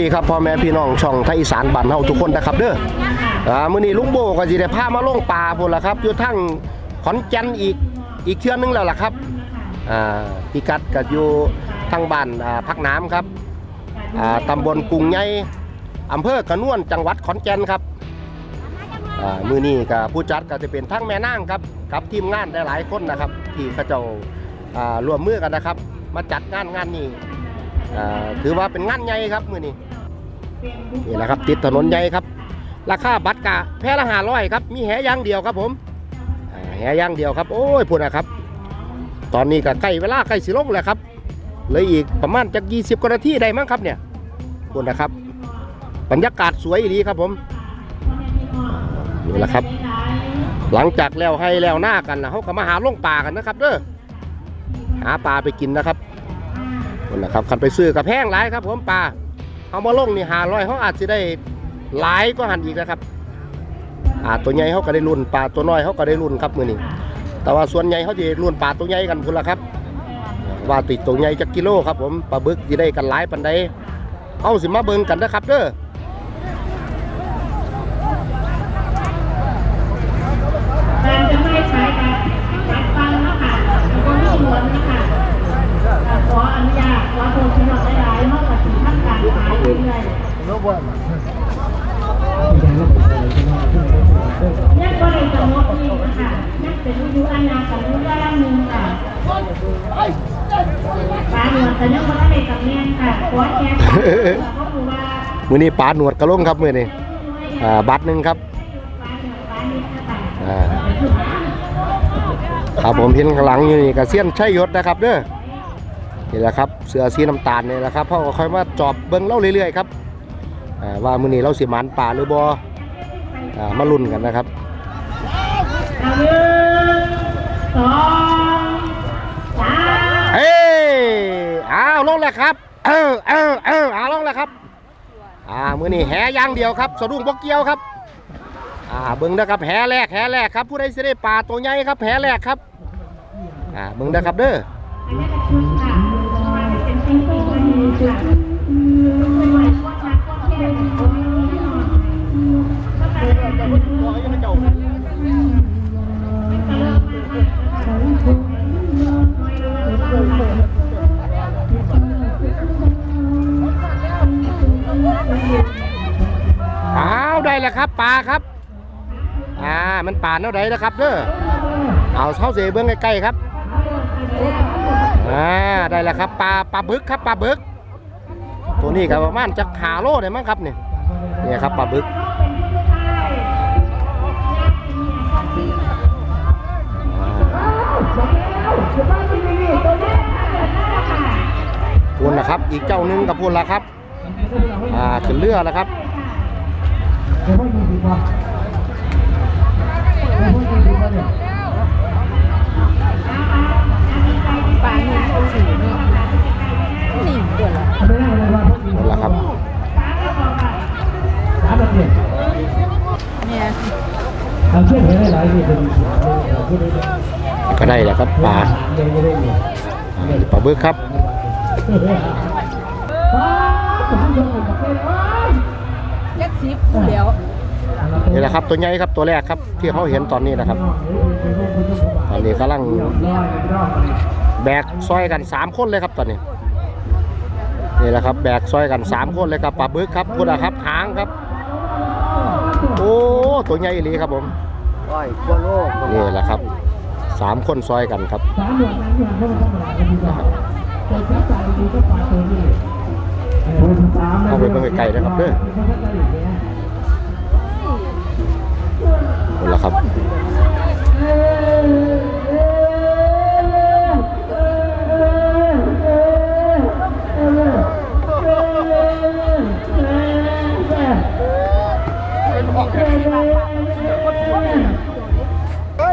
ดีครับพ่อแม่พี่น้องช่องไทยอีสานบ้านเฮาทุกคนนะครับเด้ออ่ามื้อนี้ลุงโบก็สิได้พามาลงป่าพุ่นล่ะครับอยู่ทั้งขอนแก่นอีกอีกเทื่อนึงแล้วล่ะครับอ่าพิกัดก็อยู่ทางบ้านอ่าพักน้ำครับอ่าตำบลกรุงใหญ่อำเภอกระนวนจังหวัดขอนแก่นครับอ่ามื้อนี้ก็ผู้จัดก็จะเป็นทั้งแม่นางครับกับทีมงานได้หลายคนนะครับที่เขาเจ้าอ่าร่วมมือกันนะครับ มาจัดงานงานนี้อ่าถือว่าเป็นงานใหญ่ครับมือนี้ นี่แหละครับติดถนนใหญ่ครับ ราคาบัตรกะแพ้ละห้าร้อยครับ มีแหย่างเดียวครับผมแหย่างเดียวครับ โอ้ยพูดนะครับ ตอนนี้ก็ใกล้เวลาใกล้สิลงแล้วครับเหลยอีกประมาณจากยี่สิบกว่านาทีได้มั้งครับเนี่ยพูดนะครับ บรรยากาศสวยดีครับผมนี่แหละครับ หลังจากแล้วให้แล้วหน้ากันนะเขาก็มาหาล่องป่ากันนะครับเด้อหาปลาไปกินนะครับนั่นะครับคันไปซื้อกับแพงหลายครับ ผมปลา เอามาลงนี่หาร้อยเขาอาจจะได้หลายก็หันอีกนะครับอ่าตัวใหญ่เขาก็ได้รุ่นปลาตัวน้อยเขาก็ได้รุ่นครับมือนี้แต่ว่าส่วนใหญ่เขาจะรุ่นปลาตัวใหญ่กันพุ่นละครับ ว่าติดตัวใหญ่จักกิโลครับผมปลาบึกจะได้กันหลายปันใดเอาสิมาเบิ่งกันนะครับเด้อการจะไม่ใช้การจัดฟังนะคะแล้วก็มีหวดนะคะขออนุญาตขอโทษที่เราได้หลายเมื่อกับสิ่งท่า นการขายเรื่อยๆยังก็ได้สมมติอีกนะคะยังเป็นวิธีอาญาของรู้ย่างหนึ่งค่ะปลาหนวดแต่ยังไม่ได้กับแม่ค่ะขอแค่เขาบอกว่ามือนี้ปลาหนวดกระลงครับมือนี้บัตรหนึ่งครับคะอ่าครับผมเห็นข้างหลังอยู่นี่กระเซียนชัยยศนะครับเด้อ นี่แหละครับเสือสีน้ำตาลนี่แหละครับพ่อก็ค่อยมาจอบเบิ้งเล่าเรื่อยๆครับว่ามือนี้เราสิหมันป่าหรือบอ่ามาลุ้นกันนะครับเอาหนึ่งสองสามเฮ้ยอ้าวลงแล้วครับ เออเออเออเอาลงแล้วครับอ่ามือนี้แหอย่างเดียวครับสะดุ้งบกเกียวครับอ่าเบิ้งนะครับแหแรกแหแรกครับผู้ใดเสิได้ปลาตัวใหญ่ครับแหแรกครับอ่าเบิ้งนะครับเด้อ เอาได้แล้วครับปลาครับ อ่า มันป่านเท่าได้แล้วครับเด้อเอาเท้าเสเบื้องใกล้ๆครับ อ่าได้แล้วครับปลาปลาบึกครับปลาบึก ตัวนี้ก็ประมาณจะขาโลได้มั้งครับเนี่ยเนี่ยครับปลาบึกพูนนะครับ อีกเจ้าหนึงกับพูนละครับ อ่าขึ้นเรือแล้วครับ สี่นี่นี่เดือดละนั่นแหละครับเนี่ยก็ได้แหล้วครับปลาเดินไม่ได้เลาปลาบึกครับเจ็ดสิบเดียวนี่แหละครับตัวใหญ่ครับตัวแรกครับที่เขาเห็นตอนนี้นะครับ ตอนนี้กำลัง แบกซอยกันสามคนเลยครับตอนนี้นี่แหละครับแบกซอยกันสามคนเลยครับปลาบึกครับพุทธครับหางครับ โอ้ตัวใหญ่อีหลีครับผมนี่แหละครับสามคนซอยกันครับสามหน่วยสาวเข้ามาทำงานข้าวเอาไปเบิ่งไกลๆนะครับเด้อนี่แหละครับ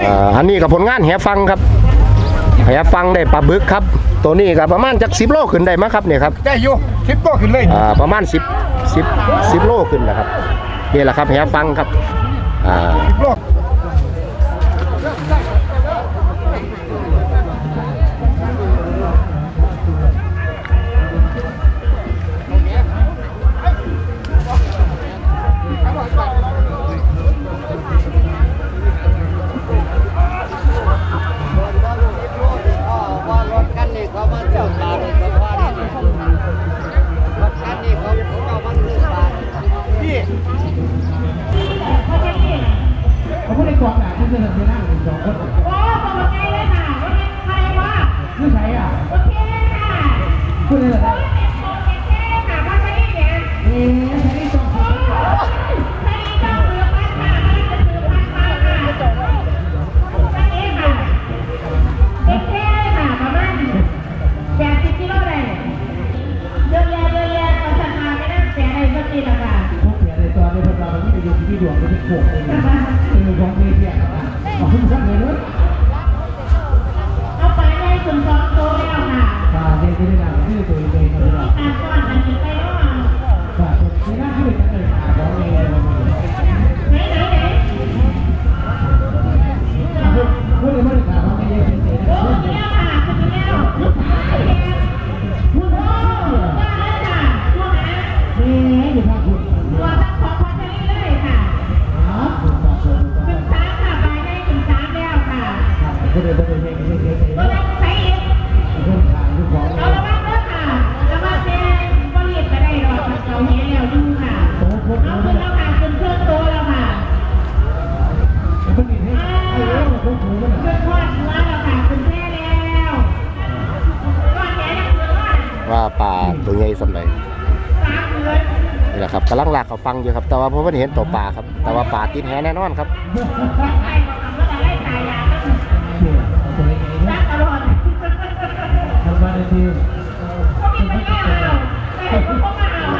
อ่าอันนี้กับผลงานแหฟังครับแหฟังได้ปลาบึกครับ ตัวนี้ก็ประมาณจากสิบโลขึ้นได้มั้งครับเนี่ยครับได้อยู่คลิปก็ขึ้นเลยอ่าประมาณสิบสิบสิบโลขึ้นนะครับนี่แหละครับแหฟังครับอ่า กองหนาที่เจะทำหน้าหนึ่งสองคน กำลังหลากเขาฟังอยู่ครับ แต่ว่าผมไม่ได้เห็นตัวปลาครับ แต่ว่าปลาติดแหแน่นอนครับใครบอกคำว่า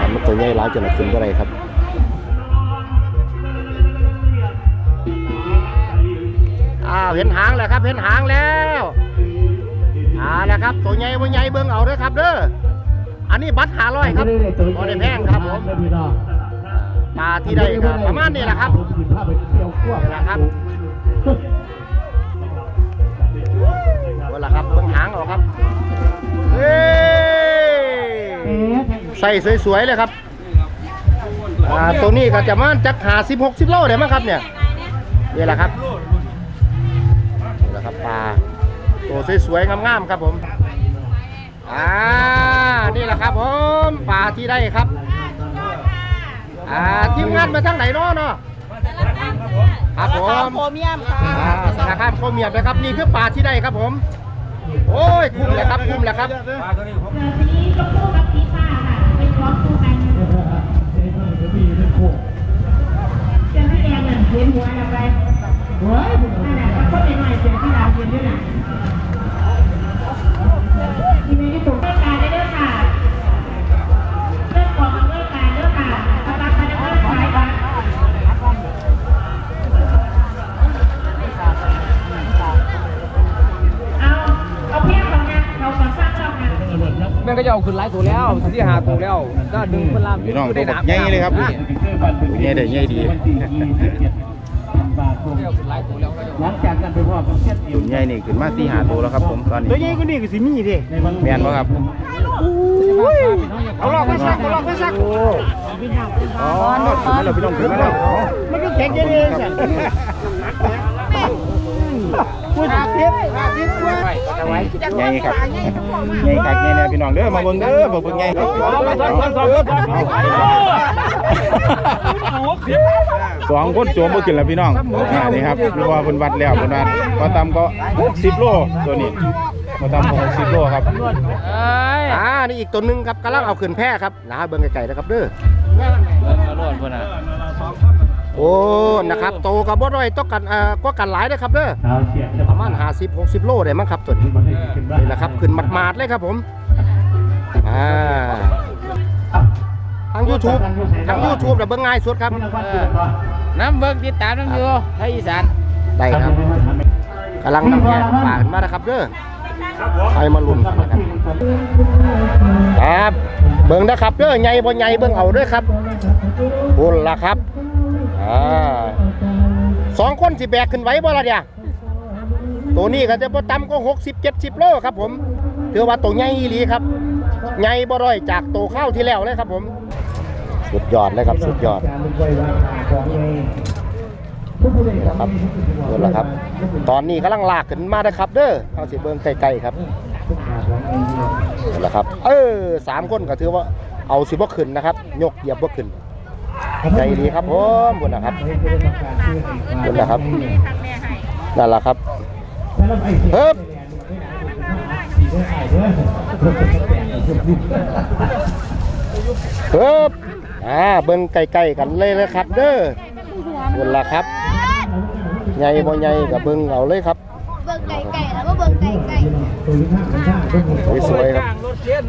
ยมันตัวใหญ่ร้ายจนเราขึ้นก็ได้ครับอ้าวเห็นหางแล้วครับ เห็นหางแล้วอ่าแล้วครับ ตัวใหญ่บ่ใหญ่เบิ่งเอาเด้อครับเด้อ นนี้บัตรหาร้อยครับบ่ได้แพงครับผมปลาที่ได้ก็ประมาณนี้แหละครับผมภาพไปเที่ยวขั้วนี่แหละครับนั่นแหละครับเบิ่งหางเอาครับเฮ้ยใส่สวยๆเลยครับอ่าตัวนี้ก็จะมาจักหาสิบหกสิบโลได้มั้งครับเนี่ยนี่แหละครับนี่แหละครับปลาตัวสวยๆงามๆครับผมอ่า นี่แหละครับผมปลาที่ได้ครับ อ่าทีมงานมาทางไหนเนาะเนาะครับผมโครเมียมค่ะอ่าสารคามโคเมียมนะครับนี่คือปลาที่ได้ครับผม โอ้ยคุ้มแหละครับคุ้มแหละครับเสือสีชมพูกับสีฟ้า ขึ้นไลฟ์ตัวแล้วที่หาตัวแล้วก็ดึงคนลามพี่น้องตัวบักใหญ่เลยครับใหญ่ได้ใหญ่ดีบาทเอาขึ้นไลฟ์ตัวแล้วก็จะหลังจากนั้นไปว่าเป็นเช็ดตุ่นใหญ่นี่ขึ้นมาสี่หาตัวแล้วครับผมตอนนี้ตัวใหญ่ก็นี่ก็สิมีดิในวันแมนบ่ครับเอาลอกไปซักเอาลอกไปซักอ๋อขึ้นมาแล้วพี่น้องขึ้นมาแล้วมันก็แข็งเย็นเลยสั่น พูดเทียบเทียบด้วยเอาไว้ใหญ่ครับใหญ่คักใหญ่แน่พี่น้องเด้อมาเบิ่งเด้อบ่เบิ่งใหญ่สองคนโจมบ่ขึ้นแล้วพี่น้องอ่านี่ครับคือว่าเพิ่นวัดแล้วเพิ่นว่าว่าต่ำก็60โลตัวนี้ว่าต่ำก็60โลครับอ่านี่อีกตัวหนึงครับกำลังเอาขึ้นแพร่ครับนะเบิ่งไกลๆนะครับเด้อระโดพิ่นน่ะ โอ้ นะครับ โตกับบ่ด้อยต้องกันเอ่อก็กันหลายนะครับเด้อเท้าเสียบประมาณ50 60 โลได้มั้งครับตัวนี้นี่แหละครับ ขึ้นหมาดๆเลยครับผม อ่า ทาง YouTube ทาง YouTube น่ะเบิ่งง่ายสุดครับ น้ำเบิกติดตามน้ำอยู่ไทยอีสานได้ครับกำลังนำแพร่ป่าขึ้นมานะครับเด้อไปมาลุ้นกันนะครับครับ เบิ่งนะครับเด้อใหญ่บ่ใหญ่เบิ่งเอาเด้อครับพุ่นล่ะครับ อ่าสองคนสิแบกขึ้นไหวบ่ล่ะเนี่ยตัวนี้ก็จะบ่ต่ำก็60 70โลครับผมถือว่าตัวใหญ่อีหลีครับใหญ่บ่ด้อยจากตัวข้าวที่แล้วเลยครับผม สุดยอดเลยครับสุดยอดการลุกไว้วางของเองผู้ผู้ใดครับนั่นแหละครับ ตอนนี้กำลังลากขึ้นมานะครับ เด้อเอาสิเบิ่งใกล้ๆครับนั่นแหละครับ เออสามคนก็ถือว่าเอาสิบ่ขึ้นนะครับ ยกเหยียบบ่ขึ้น ใจดีครับผมคุณนะครับคุณนะครับนั่นแหละครับเฮ้บเฮ้บอ่าเบิ่งใกล้ๆกันเลยนะครับ เด้อคุณล่ะครับใหญ่บ่ใหญ่กับเบิ่งเอาเลยครับ เบิ่งไก่ไก่แล้วก็เบิ่งไก่ไก่สวยๆครับ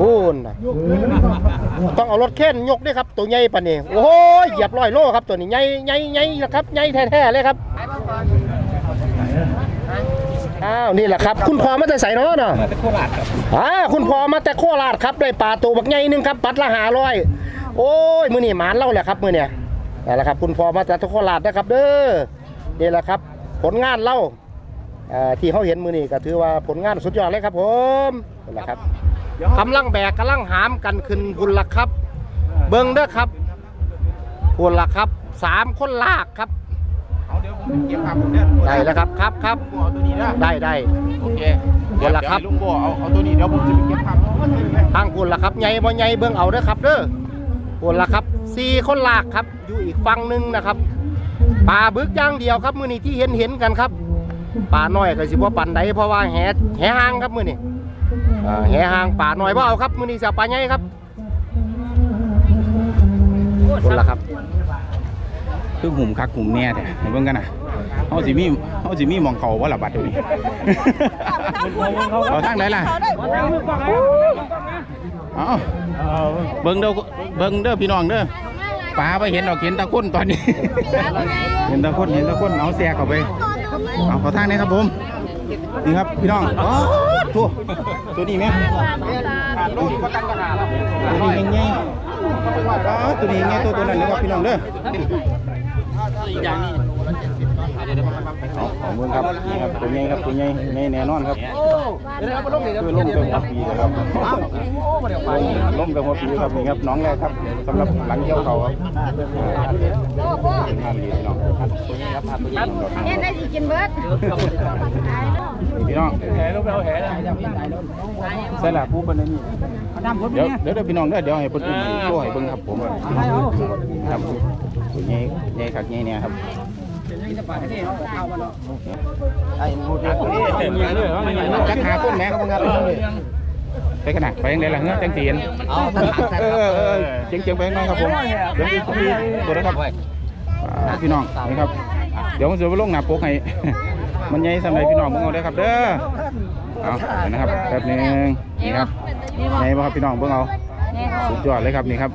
พูนน่ะต้องเอารถเข็นยกด้วยครับ ตัวใหญ่ปานนี้โอ้ยเหยียบร้อยโลครับตัวนี้ใหญ่ใหญ่ใหญ่นะครับใหญ่แท้ๆเลยครับอ้าวนี่แหละครับ คุณพ่อมาแต่ใส่เนาะเนาะมาแต่โคราชครับอ่าคุณพ่อมาแต่โคราชครับได้ปลาตัวบักใหญ่หนึงครับปัดละหาร้อยโอ้ยมื้อนี้หมานเล่าแหละครับมื้อเนี่ยนั่นแหละครับ คุณพ่อมาแต่โคราชนะครับ เด้อนี่แหละครับ ผลงานเล่าเอ่อที่เขาเห็นมือนี่ก็ถือว่าผลงานสุดยอดเลยครับผมนั่นแหละครับกำลังแบกกำลังหามกันขึ้นพุ่นละครับ เบิ้งเด้อครับพุ่นละครับสามคนลากครับเอาเดี๋ยวผมเก็บภาพผมเด้อได้แล้วครับครับครับเอาตัวนี้นะได้ได้โอเคเดี๋ยวล่ะครับให้ลุงโบเอาเอาตัวนี้เดี๋ยวผมจะไปเก็บภาพทางพุ่นละครับใหญ่บ่ใหญ่เบิ้งเอาเด้อครับเด้อพุ่นละครับสี่คนลากครับอยู่อีกฝั่งหนึงนะครับปลาบึกอย่างเดียวครับมือนี้ที่เห็นเห็นกันครับ ปลาน้อยก็สิบ่ปันใดเพราะว่าแหแหหางครับมือนี้อ่าแหหางป่าหน่อยว่าเอาครับมือนี้เสียป่าใหญ่ครับคนละครับคือหุ่มคักหุ่มแน่แต่เห็นเบิ่งกันนะเฮาสิมีเฮาสิมีหมองเขาว่าละบัดเดี๋ยวนี้เอาทางไหนล่ะเอาเบิ่งเด้อเบิ่งเด้อพี่น้องเด้อปลาไปเห็นดอกเห็นตะก้นตอนนี้ เห็นตะก้นเห็นตะก้นเอาแซ่เข้าไป เอาขอทางนี้ครับผมนี่ครับพี่น้องอ๋อตัวตัวนี้ไหมตัวนี้ไงอ๋อตัวนี้ไงตัวตัวนั้นนะครับพี่น้องเด้อเอาของเมืองครับนี่ครับตัวใหญ่ครับตัวใหญ่ใหญ่แน่นอนครับคือล่มเป็นหัวปีเลยครับล่มเป็นหัวปีครับนี่ครับน้องแรกครับสำหรับหลังเกี่ยวเขาครับงานดีพี่น้องเนี่ยได้สิกินเบิร์ดพี่น้องแหลงไปเอาแห่ใส่ละผู้เป็นนี่เดี๋ยวเดี๋ยวพี่น้องเด้อเดี๋ยวให้เพิ่นอุ้มช่วยเบิ่งครับผมครับตัวใหญ่ใหญ่คักใหญ่เนี่ยครับไอ้พูดจักหาคนแม่ครับงัดไปกันนะไปยังไงล่ะเงี้ยจังเตียนเออเออเจียงเจียงไปยังไงครับผมเดี๋ยวพี่ตัวนะครับ พี่น้องนี่ครับ เดี๋ยวผมจะไปลงหน้าปกให้ มันใหญ่สำหรับพี่น้องเบิ่งเอาได้อครับเด้อเอาเดี๋ยวนะครับแป๊บหนึงนี่ครับใหญ่บ่ครับพี่น้องเบิ่งเอาสุดยอดเลยครับนี่ครับ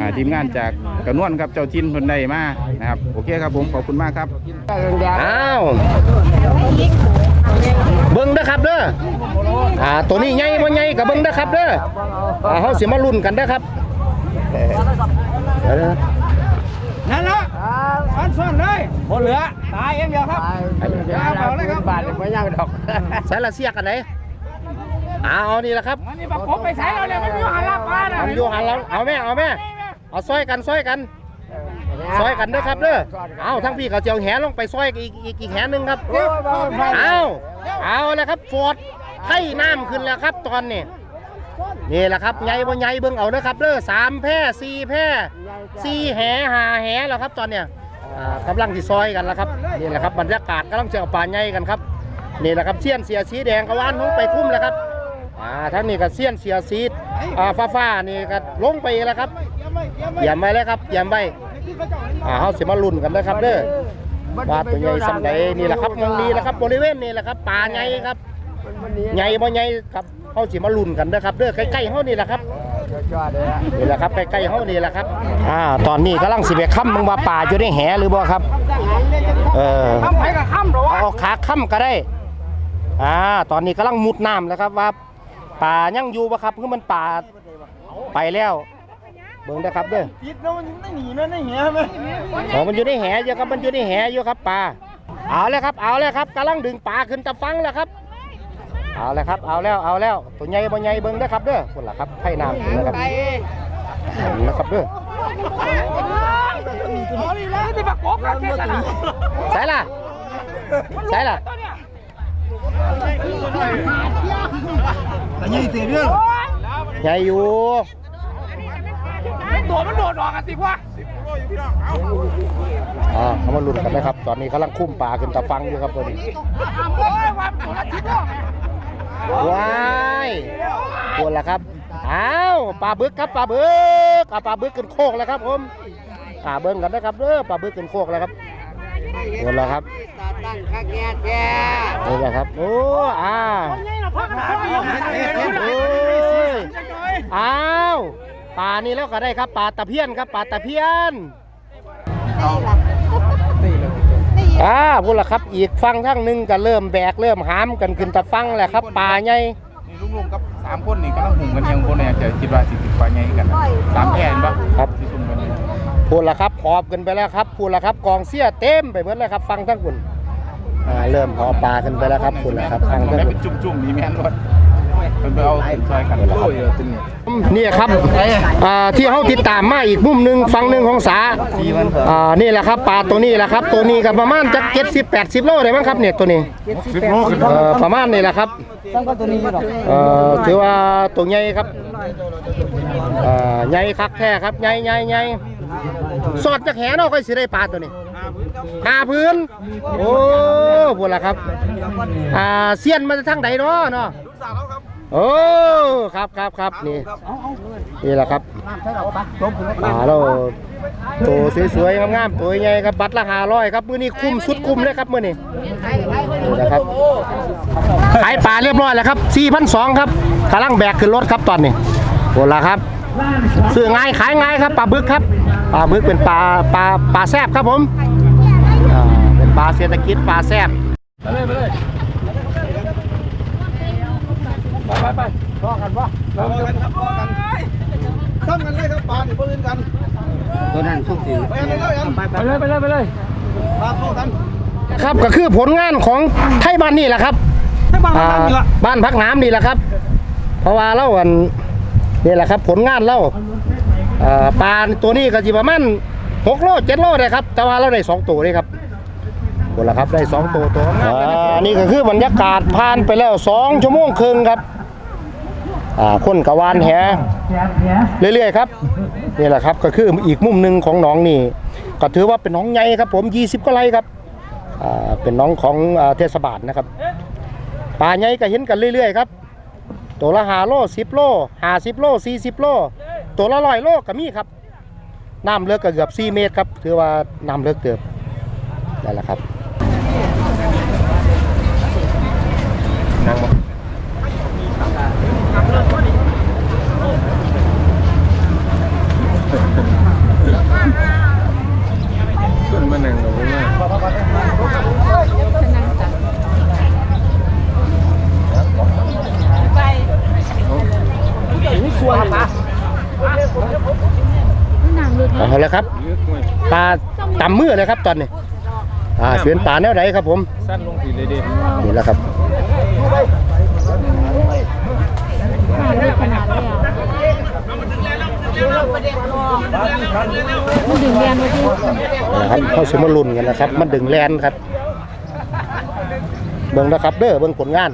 อ่าทีมงานจากกระนวนครับเจ้าจินเพิ่นได้มานะครับโอเคครับผมขอบคุณมากครับอ้าวเบิ้งเด้ครับเด้ออ่าตัวนี้ใหญ่บ่ใหญ่กับเบิ้งเด้ครับเด้ออ่าเฮาสิมาลุ้นกันเด้ครับเออ นะนั่นละฟันซ่อนเลยหมดเหลือ ตายเองเดียวครับเอาเลยครับบาทไม่ย่างดอกใส่ละเสียกันไหนอ้าวนี่แหละครับนี่บักผมไปใช้เราเนี่ยมันมีหันลาปลาน่ะเอาอยู่หันหลังเอาแม่เอาแม่เอาซอยกันซอยกันซอยกันเด้อครับเด้อเอาทั้งพี่เขาเจียวแหลงไปซอยอีกอีกอีกแหนึงครับเอาเอาแล้วครับฟอดไข่น้ำขึ้นแล้วครับตอนนี้ นี่แหละครับใหญ่บ่ใหญ่เบิ่งเอาเด้อครับเด้อสามแพร่สี่แพร่สี่แหหาแหแล้วครับตอนเนี้ยอ่ากำลังที่ซอยกันแล้วครับนี่แหละครับบรรยากาศกำลังจะเอาปลาใหญ่กันครับนี่แหละครับเสี้ยนเสียสีแดงกวานลงไปคุ้มแล้วครับอ่าทั้งนี้ก็เสี้ยนเสียซีดอ่าฟ้าฟ้าๆนี่ก็ลงไปแล้วครับเยี่ยมไปแล้วครับเยี่ยมไปอ่าเฮาสิมาลุ้นกันนะครับเด้อว่าตัวใหญ่สำใดนี่แหละครับมองนี้แหละครับบริเวณนี้แหละครับป่าใหญ่ครับใหญ่บ่ใหญ่ครับ เฮาสิมาลุ้นกันนะครับเด้อใกล้ๆเฮานี่แหละครับนี่แหละครับใกล้ๆเฮานี่แหละครับอ่าตอนนี้กำลังสิไปค้ำมึงว่าป่าอยู่ในแหหรือบ่ครับ เออทำไผกับค่ำหรอวะเอาขาค้ำก็ได้อ่าตอนนี้กำลังมุดน้ำแล้วครับว่าป่ายังอยู่ปะครับคือมันป่าไปแล้วเบิ่งได้อครับเด้อจิตเรามันไม่หนีนะไม่เหี้ยไหมโอ้มันอยู่ในแหอยู่ครับมันอยู่ในแหอยู่ครับป่าเอาแล้วครับเอาแล้วครับกำลังดึงป่าขึ้นตะฟังแล้วครับ เอาแล้วครับ เอาแล้ว เอาแล้ว ตัวใหญ่บ่ใหญ่เบิ่งได้อครับเด้อคนละครับไข่น้ำขึ้นนะครับเห็นนะครับเด้อที่บักผมกันแค่นั้นใส่ล่ะใส่ล่ะแต่ยังตีเรื่องใหญ่อยู่ตัวมันโดดออกกันสิวะอ่าเขามาลุ้นกันนะครับ ตอนนี้กำลังคุ้มปลาขึ้นตะฟังอยู่ครับตัวนี้โอ้ยค วามตัวละสิบโลว้ายตัวละครับอ้าวปลาบึกครับปลาบึกอ่าปลาบึกขึ้นโคกแล้วครับผมอ่าเบิ้งกันนะครับเด้อปลาบึกขึ้นโคกแล้วครับตัวละครับนี่แหละครับโอ้อ้าวอ้ยอ้าวปลานี่แล้วก็ได้ครับปลาตะเพียนครับปลาตะเพียน อ่าพูดละครับ อีกฟังทั้งหนึ่งก็เริ่มแบกเริ่มหามกันขึ้นตะฟังแหละครับปลาใหญ่นี่ลุงๆกับสามคนนี่กำลังหุ่มกันยังคนเนี่ยจะคิดว่าสิสิบกว่าไงกันนะสามแผ่นปะครับที่ซุ่มกันอยู่พูดละครับหอบกันไปแล้วครับพูดละครับกองเสียเต็มไปหมดแล้วครับ ฟังทั้งคุณอ่าเริ่มหอบปลากันไปแล้วครับพูดละครับฟังมันทั้งได้คุเป็ณนจุ่มๆมีแม่นรถ มันไปเอาขึ้นซอยกันโอ้ยตึงนี่ครับอ่าที่เขาติดตามมาอีกมุมหนึ่งฝั่งหนึ่งของสาอ่านี่แหละครับปลาตัวนี้แหละครับ ตัวนี้ก็ประมาณจักเจ็ดสิบแปดสิบโลได้มั้งครับเนี่ยตัวนี้สิบโลขึ้นเอ่อประมาณนี่แหละครับเอ่อถือว่าตัวใหญ่ครับอ่อใหญ่คักแท้ครับใหญ่ใหญ่ใหญ่สอดจากแหเนาะค่อยสิได้ปลาตัวนี้หาพื้น โอ้พูดละครับ อ่าเสียนมาจากทางใดเนาะเนาะ โอ้ครับครับครับนี่นี่แหละครับปลาเราตัวสวยๆงามๆตัวใหญ่ครับบัตรละห้าร้อยครับมื้อนี้คุ้มสุดคุ้มเลยครับมื้อนี้นี่นะครับขายปลาเรียบร้อยแล้วครับ4,200ครับกำลังแบกขึ้นรถครับตอนนี้โหละครับซื้อง่ายขายง่ายครับปลาบึกครับปลาบึกเป็นปลาปลาปลาแซบครับผมเป็นปลาเศรษฐกิจปลาแซบไปเลยไปเลย ไปเลยครับก็คือผลงานของไทยบ้านนี่แหละครับอ่าบ้านพักน้ำนี่แหละครับ เพราะว่าเราอันนี่แหละครับ ผลงานเราอ่าปลาตัวนี้ก็จิประมาณหกโลเจ็ดโลเลยครับ แต่ว่าเราได้สองตัวนี่ครับคนละครับได้สองตัวตัวอันนี้ก็คือบรรยากาศผ่านไปแล้วสองชั่วโมงครึ่งครับ อ่าคนกะวานแหเรื่อยๆครับนี่แหละครับก็คืออีกมุมหนึ่งของหนองนี่ก็ถือว่าเป็นหนองใหญ่ครับผม20กว่าไร่ครับอ่าเป็นน้องของอ่าเทศบาลนะครับปลาใหญ่ก็เห็นกันเรื่อยๆครับตัวละหาโลสิบโลหาสิบโลสี่สิบโลตัวละร้อยโลก็มีครับน้ำเลือกก็เกือบสี่เมตรครับถือว่าน้ำเลือกเกือบนั่นแหละครับนั่งมาเอาละครับ ปลาต่ำมือเลยครับตอนนี้อ่าเสียนปลาแนวไหนครับผมสั้นลงสีเลยดินี่แหละครับมันดึงเรียนมาที่นะครับเข้าสมารุนกันนะครับ มันดึงแลนครับ เบิ่งนะครับเด้อเบิ่งผลงาน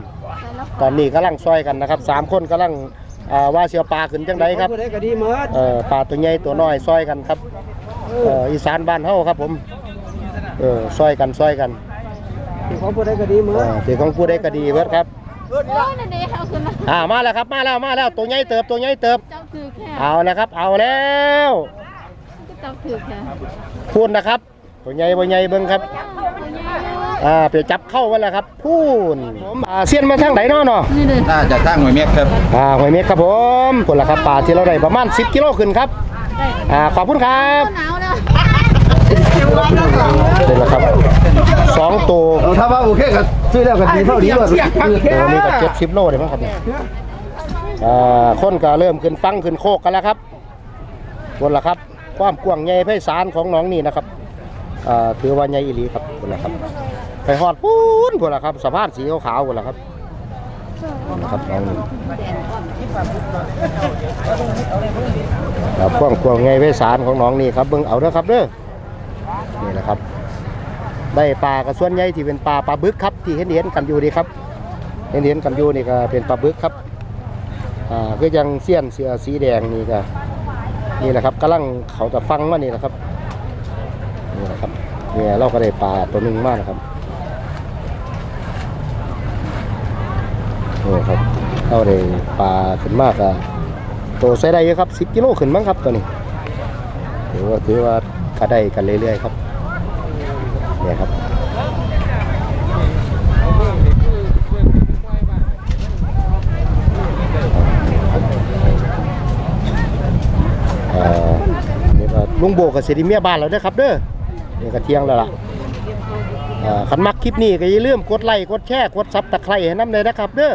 ตอนนี้กำลังซอยกันนะครับสามคนกำลังอ่าว่าเสียวปลาขึ้นจังไดครับเอ่อปลาตัวใหญ่ตัวน้อยซอยกันครับ เอ่ออีสานบ้านเฮาครับผมเออซอยกันซอยกันของผู้ใดก็ดีมื้อของผู้ใดก็ดีเบิดครับโอ้ยนั่นเองเอาขึ้นมาอ่ามาแล้วครับมาแล้วมาแล้วตัวใหญ่เติบตัวใหญ่เติบ เจ้าถือแค่เอาแล้วครับ เอาแล้วเจ้าถือแค่พูดนะครับ ตัวใหญ่บ่ใหญ่เบิ่งครับตัวใหญ่อ่าไปจับเข้าไว้แล้วครับ พูนผมอ่าเสียนมาทางไหนเนาะเนาะนี่เลยน่าจะตั้งหน่วยเม็ดครับอ่าหอยเม็ดครับผมผลละครับปลาที่เราได้ประมาณ 10กิโลขึ้นครับ อ่าขอบคุณครับหนาวแล้วนี่แหละครับสองตัวถ้าว่าโอเคก็ซื้อแล้วก็ดีเท่านี้ว่าตัวนี้ก็เจ็ดสิบโลได้มั้งครับเนี่ยอ่าคนก็เริ่มขึ้นฟังขึ้นโคกกันแล้วครับผลละครับ ความกว้างใหญ่ไพศาลของหน้องนี่นะครับอ่าถือว่าใหญ่อีหลีครับผลละครับ ไปฮอดปูนผลละครับสะพานสีขาวๆผลละครับนะ ครับน้องนี่ครับกว้างกว้างไงไพศาลของน้องนี่ครับเบิ่งเอาเด้อครับเด้อนี่แหละครับ ได้ปลากระส่วนใหญ่ที่เป็นปลาปลาบึกครับ ที่เห็นเห็นกันอยู่นี่ครับ เห็นเห็นกันอยู่นี่ก็เป็นปลาบึกครับอ่าก็ยังเสี้ยนเสือสีแดงนี่ก็นี่แหละครับกำลังเขาจะฟังว่านี่แหละครับนี่แหละครับเนี่ยเราก็ได้ปลาตัวหนึ่งมากนะครับ นี่ครับเราได้ปลาขึ้นมากอะตัวใส่ได้เยอะครับสิบกิโลขึ้นมั้งครับตัวนี้ถือว่าถือว่าก็ได้กันเรื่อยๆครับเนี่ยครับเอ่อนี่ก็ลุงโบกับเสดีเมียบ้านแล้วนะครับเด้อเนี่ยก็เทียงแล้วล่ะเอ่อคันมักคลิปนี้ก็อย่าลืมกดไลค์กดแชร์กดซับตะไคร้ให้น้ำเลยนะครับเด้อ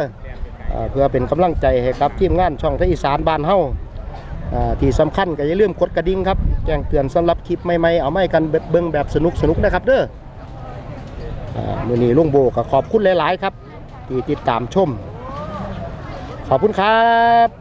เพื่อเป็นกำลังใจให้ครับทีมงานช่องไทยอีสานบ้านเฮาอ่าที่สำคัญก็อย่าลืมกดกระดิ่งครับแจ้งเตือนสำหรับคลิปใหม่ๆเอาไม่กันเบิ้งแบบสนุกสนุกๆนะครับเด้อมือนี้ลุงโบก็ขอบคุณหลาย ๆ ครับ ที่ติดตามชม ขอบคุณครับ